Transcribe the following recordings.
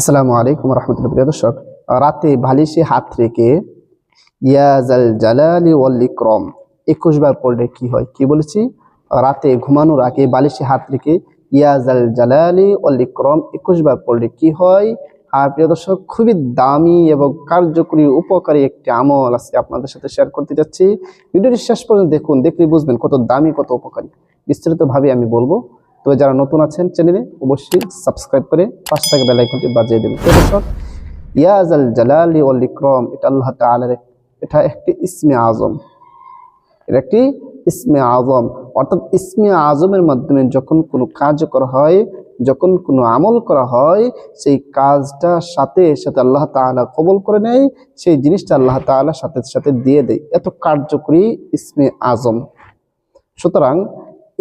আসসালামু আলাইকুম রহমতুল্লাহ প্রিয় দর্শক, রাতে বালিশে হাত রেখে ইয়াজাল জালালি ওয়াল একুশ বার পড়লে কি হয়? কি বলেছি? রাতে ঘুমানোর আগে বালিশে হাত রেখে ইয়াজাল জালালি ওয়াল একুশ বার পড়লে কি হয়? আর প্রিয় দর্শক, খুবই দামি এবং কার্যকরী, উপকারী একটি আমল আজকে আপনাদের সাথে শেয়ার করতে যাচ্ছি। ভিডিওটি শেষ পর্যন্ত দেখুন, দেখলে বুঝবেন কত দামি, কত উপকারী। বিস্তারিতভাবে আমি বলব তো যারা নতুন আছেন চ্যানেলে অবশ্যই সাবস্ক্রাইব করে পাশে থাকা বেল আইকনটি বাজিয়ে দেবেন দর্শক ইয়াজাল জালালি ওয়াল ইকরাম, এটা আল্লাহ তাআলার এটা একটি ইসমে আজম। এটা একটি ইসমে আজম। অর্থাৎ ইসমে আজমের মাধ্যমে যখন কোনো কাজ করা হয়, যখন কোনো আমল করা হয়, সেই কাজটা সাথে সাথে আল্লাহ তাআলা কবল করে নেয়, সেই জিনিসটা আল্লাহ তাআলা সাথে সাথে দিয়ে দেয়। এত কার্যকরী ইসমে আজম। সুতরাং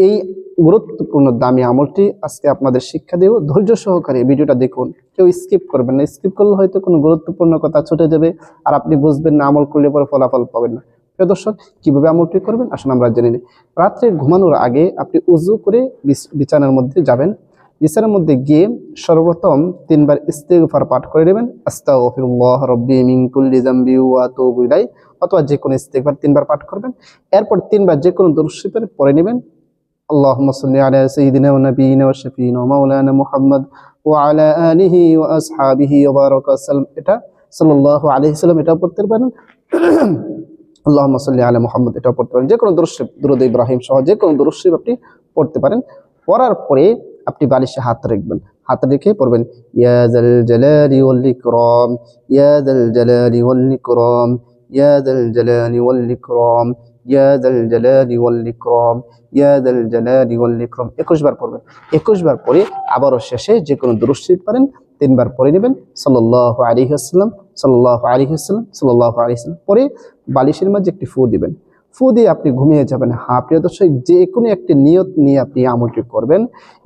এই গুরুত্বপূর্ণ দামি আমলটি আজকে আপনাদের শিক্ষা দেব। ধৈর্য সহকারে ভিডিওটা দেখুন। কেউ স্কিপ করবেন না। স্কিপ করলে হয়তো কোনো গুরুত্বপূর্ণ কথা ছুটে যাবে আর আপনি বুঝবেন না আমল করলে পরে ফলাফল পাবেন না। প্রিয় দর্শক, কীভাবে আমলটি করবেন? আসলে আমরা জেনে নিই। রাত্রে ঘুমানোর আগে আপনি উজু করে বিছানার মধ্যে যাবেন। বিছানার মধ্যে গিয়ে সর্বপ্রথম তিনবার ইস্তেগফার পাঠ করে নেবেন। অথবা যে কোনো ইস্তেগফার তিনবার পাঠ করবেন। এরপর তিনবার যে কোনো দরুদ পড়ে নেবেন। اللهم صل على سيدنا ونبينا وشفينا ومولانا محمد وعلى آله وأصحابه وبارك وسلم এটা সাল্লাল্লাহু আলাইহি সাল্লাম এটা পড়তে পারেন اللهم صل على محمد এটা পড়তে পারেন যে কোনো দরুদ শরীফ দুরূদ ইব্রাহিম সহ যে কোনো দরুদ শরীফ আপনি পড়তে পারেন পড়ার পরে আপনি বালিশে হাত রাখবেন হাত রেখে পড়বেন ইয়া জাল জালালি ওয়াল ইকরাম ইয়া জাল জালালি ওয়াল ইকরাম ইয়া জাল জালালি ওয়াল ইকরাম ইয়া ইয়া জাল জালালি ওয়াল ইকরাম। 21 বার পড়বেন। 21 বার পরে আবারও শেষে যে কোনো দুরূদ পারেন তিনবার পড়ে নেবেন। সাল্লাল্লাহু আলাইহি ওয়াসাল্লাম, সাল্লাল্লাহু আলাইহি ওয়াসাল্লাম, সাল্লাল্লাহু আলাইহি ওয়াসাল্লাম। পরে বালিশের মাঝে একটি ফু দিবেন। ফু দিয়ে আপনি ঘুমিয়ে যাবেন। হ্যাঁ প্রিয় দর্শক, যে কোনো একটি নিয়ত নিয়ে আপনি আমলটি করবেন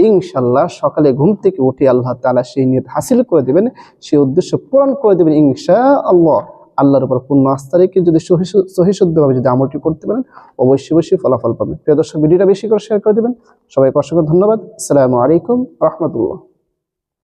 ইনশাল্লাহ সকালে ঘুম থেকে উঠে আল্লাহ তালা সেই নিয়ত হাসিল করে দেবেন, সেই উদ্দেশ্য পূরণ করে দেবেন ইনশা আল্লাহ আল্লাহর উপর পূর্ণ আস্থা রেখে যদি সহি- সহিশুদ্ধভাবে যদি আমলটি করতে পারেন, অবশ্যই অবশ্যই ফলাফল পাবেন। প্রিয় দর্শক, ভিডিওটা বেশি করে শেয়ার করে দেবেন। সবাইকে অসংখ্য ধন্যবাদ। আসসালামু আলাইকুম রহমতুল্লাহ।